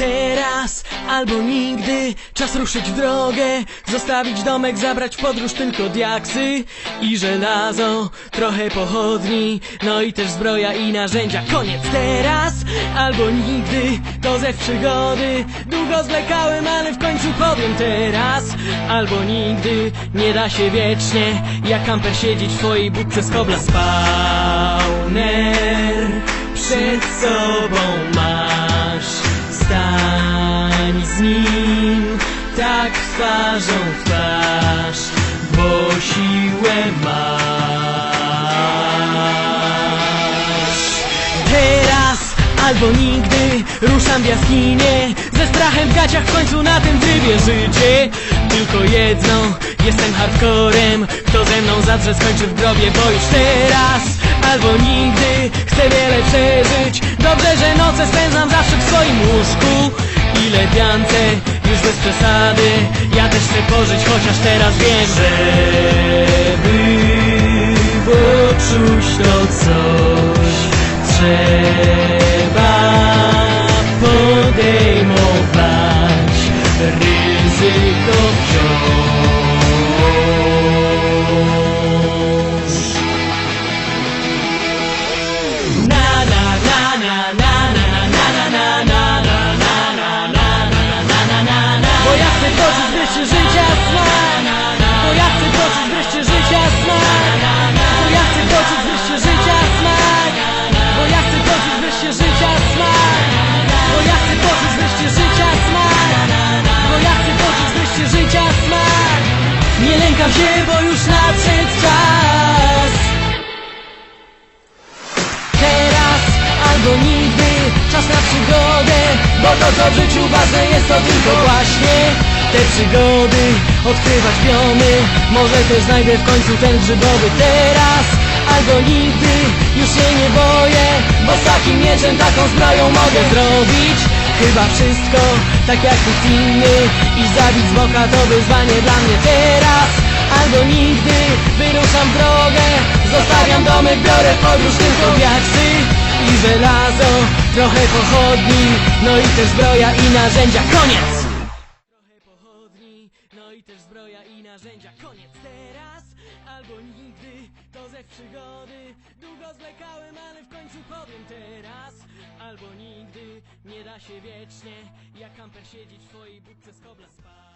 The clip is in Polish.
Teraz albo nigdy. Czas ruszyć w drogę Zostawić domek, zabrać podróż tylko diaksy I żelazo, trochę pochodni No i też zbroja i narzędzia. Koniec teraz albo nigdy To ze przygody. Długo zwlekałem, ale w końcu powiem teraz Albo nigdy. Nie da się wiecznie Jak kamper siedzieć w twojej budce z kobla Spawner nim Tak twarzą w twarz Bo siłę masz Teraz albo nigdy ruszam w jaskinie Ze strachem w gaciach w końcu na tym trybie życie. Tylko jedno, jestem hardcorem Kto ze mną zadrze skończy w grobie Bo już teraz albo nigdy Chcę wiele przeżyć. Dobrze, że noce spędzam zawsze w swoim łóżku I lepiance już bez przesady Ja też chcę pożyć, chociaż teraz wiem Żeby poczuć to coś Trzeba podejmować ryzyko wciąż. Poczuć wreszcie życia smak Bo ja chcę poczuć wreszcie życia smak Bo ja chcę poczuć wreszcie życia smak Bo ja chcę poczuć wreszcie życia smak Bo ja chcę poczuć wreszcie życia smak Bo ja chcę poczuć wreszcie życia smak Nie lękam się, bo już nadszedł czas. Teraz albo nigdy Czas na przygodę Bo to co w życiu ważne jest to tylko właśnie Te przygody Odkrywać biomy Może też znajdę w końcu ten grzybowy Teraz. Albo nigdy Już się nie boję Bo z takim mieczem, taką zbroją mogę zrobić Chyba wszystko tak jak nikt inny I zabić z boka to wyzwanie dla mnie teraz. Albo nigdy wyruszam w drogę Zostawiam domek, biorę podróż tylko wiaksy I żelazo, trochę pochodni No i też zbroja i narzędzia, koniec! Pochodni, no i też zbroja i narzędzia, koniec teraz Albo nigdy, to ze przygody. Długo zwlekałem, ale w końcu powiem teraz. Albo nigdy, nie da się wiecznie Jak kamper siedzieć w twojej budce z kobla spać